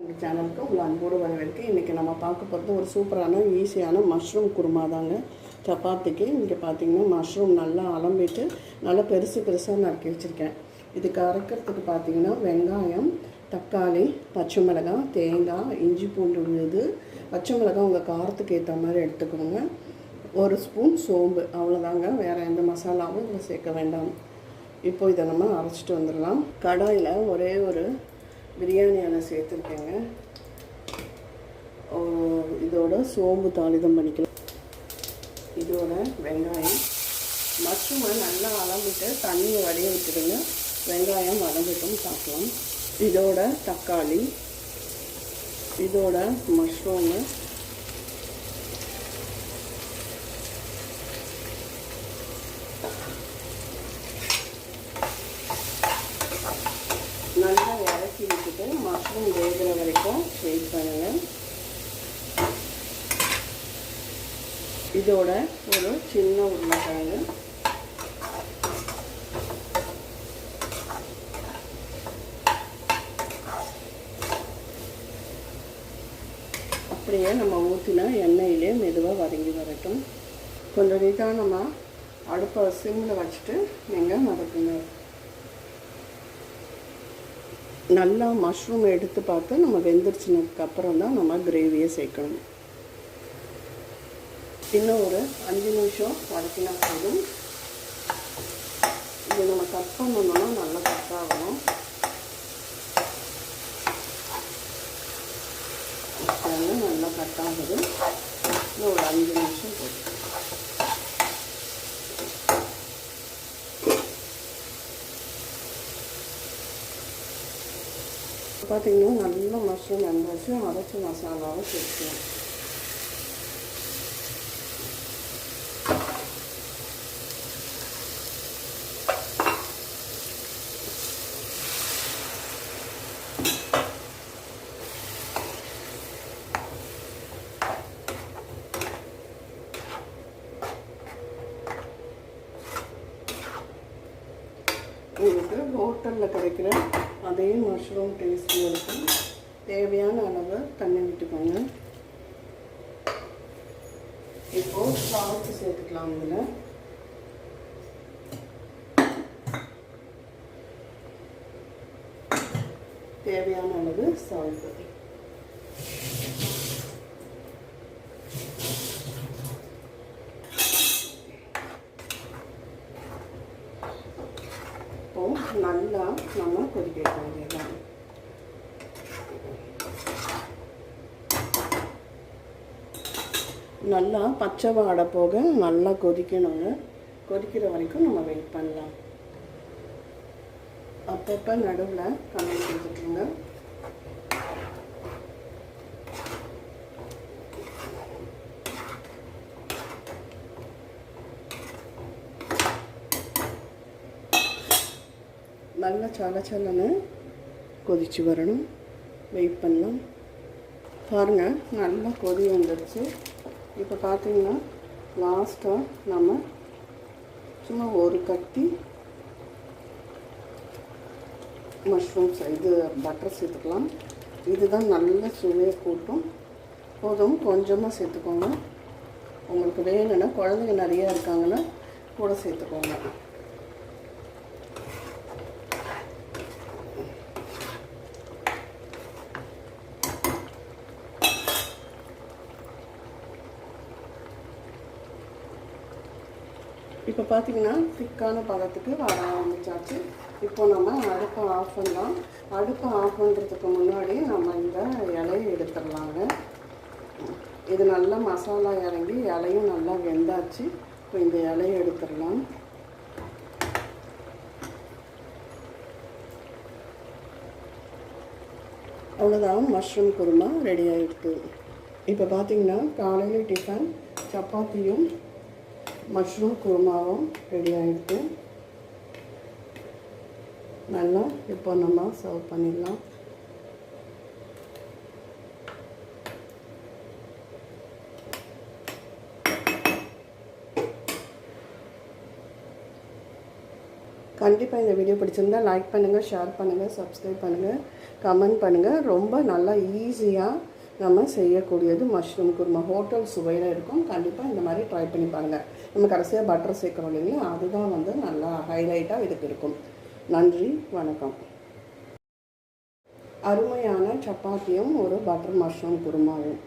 எங்கள் சேனலுக்கு உங்கள் அன்போடு வரவேற்கு இன்றைக்கி நம்ம பார்க்க போகிறது ஒரு சூப்பரான ஈஸியான மஷ்ரூம் குருமா தாங்க. சப்பாத்திக்கு இங்கே பார்த்தீங்கன்னா மஷ்ரூம் நல்லா அலம்பிட்டு நல்லா பெருசு பெருசாக நறுக்கி வச்சுருக்கேன். இதுக்கு அரைக்கிறதுக்கு பார்த்தீங்கன்னா வெங்காயம் தக்காளி பச்சை மிளகாய் தேங்காய் இஞ்சி பூண்டு விழுது பச்சை மிளகாய் உங்கள் காரத்துக்கு ஏற்ற மாதிரி எடுத்துக்கோங்க. ஒரு ஸ்பூன் சோம்பு அவ்வளோதாங்க வேறு எந்த மசாலாவும் இதில் சேர்க்க வேண்டாம். இப்போ இதை நம்ம அரைச்சிட்டு வந்துடலாம். கடாயில் ஒரே ஒரு பிரியாணி அலை சேர்த்துருக்கேங்க இதோட சோம்பு தாளிதம் பண்ணிக்கலாம். இதோட வெங்காயம். மஷ்ரூமை நல்லா அளந்துட்டு தண்ணியை வடிய விட்டுடுங்க. வெங்காயம் வளர்ந்துட்டும் சாப்பிடலாம். இதோட தக்காளி. இதோட மஷ்ரூமு நல்லா இறக்கி விட்டுட்டு வேகிற வரைக்கும் வெயிட் பண்ணுங்கள் இதோட ஒரு சின்ன உருளைக்கிழங்கு. அப்படியே நம்ம ஊற்றினா எண்ணெயிலே மெதுவாக வதங்கி வரட்டும். கொஞ்சம் நிதானமாக அடுப்பை சிம்மில் வச்சுட்டு நீங்கள் மதக்கணும். நல்லா மஷ்ரூம் எடுத்து பார்த்து நம்ம வெந்துருச்சினதுக்கப்புறம் தான் நம்ம கிரேவியை சேர்க்கணும். இன்னும் ஒரு அஞ்சு நிமிஷம் வதக்கினா போதும். இது நம்ம கட் பண்ணணும்னா நல்லா கட் ஆகணும். நல்லா கட் ஆகுது. இன்னும் ஒரு அஞ்சு நிமிஷம் போதும். பார்த்தீங்கன்னா நல்லா மஷ்ரூம் வெந்தாச்சு அரைச்ச மசாலாவை சேர்க்கலாம் உங்களுக்கு ஹோட்டலில் கிடைக்கிற அதே மஷ்ரூம் டேஸ்ட்டுகளுக்கு தேவையான அளவு தண்ணி விட்டுக்கோங்க. இப்போ சால்ட்டு சேர்த்துக்கலாம் இதில். தேவையான அளவு சால்ட்டு இப்போ நல்லா நம்ம கொதிக்க வைக்க வேண்டியதுதான். நல்லா பச்சை வாடை போக நல்லா கொதிக்கணுங்க கொதிக்கிற வரைக்கும் நம்ம வெயிட் பண்ணலாம். அப்பப்போ நடுவில் கண்ணை கொடுத்துட்ருங்க நல்லா சல சலன்னு கொதிச்சு வரணும் வெயிட் பண்ணலாம் பாருங்கள் நல்லா கொதி வந்துடுச்சு இப்போ பார்த்தீங்கன்னா லாஸ்ட்டாக நம்ம சும்மா ஒரு கட்டி மஷ்ரூம்ஸ் இது பட்டர் சேர்த்துக்கலாம் இதுதான் நல்ல சுவையை கூட்டும் போதும் கொஞ்சமாக சேர்த்துக்கோங்க உங்களுக்கு வேணும்னா குழந்தைங்க நிறையா இருக்காங்கன்னா கூட சேர்த்துக்கோங்க இப்போ பார்த்தீங்கன்னா திக்கான பதத்துக்கு வர ஆரம்பிச்சாச்சு. இப்போ நம்ம அடுப்பை ஆஃப் பண்ணலாம். அடுப்பை ஆஃப் பண்ணுறதுக்கு முன்னாடி நம்ம இந்த இலையை எடுத்துடலாங்க. இது நல்லா மசாலா இறங்கி இலையும் நல்லா வெந்தாச்சு. இப்போ இந்த இலையை எடுத்துடலாம். அவ்வளோதான் மஷ்ரூம் குருமா ரெடி ஆகிருக்கு இப்போ பார்த்தீங்கன்னா காலையில் டிஃபன் சப்பாத்தியும் மஷ்ரூம் குருமாவும் ரெடி ஆகிடுது நல்லா இப்போ நம்ம சர்வ் பண்ணிடலாம். கண்டிப்பாக இந்த வீடியோ பிடிச்சிருந்தா லைக் பண்ணுங்கள் ஷேர் பண்ணுங்கள் சப்ஸ்கிரைப் பண்ணுங்கள் கமெண்ட் பண்ணுங்கள் ரொம்ப நல்லா ஈஸியாக நம்ம செய்யக்கூடியது மஷ்ரூம் குருமா ஹோட்டல் சுவையில் இருக்கும். கண்டிப்பாக இந்த மாதிரி ட்ரை பண்ணி பாருங்கள் நம்ம கடைசியாக பட்டர் சேர்க்குறோம் இல்லைங்களா? அதுதான் வந்து நல்லா ஹைலைட்டாக இதுக்கு இருக்கும். நன்றி வணக்கம். அருமையான சப்பாத்தியும் ஒரு பட்டர் மஷ்ரூம் குருமாவும்.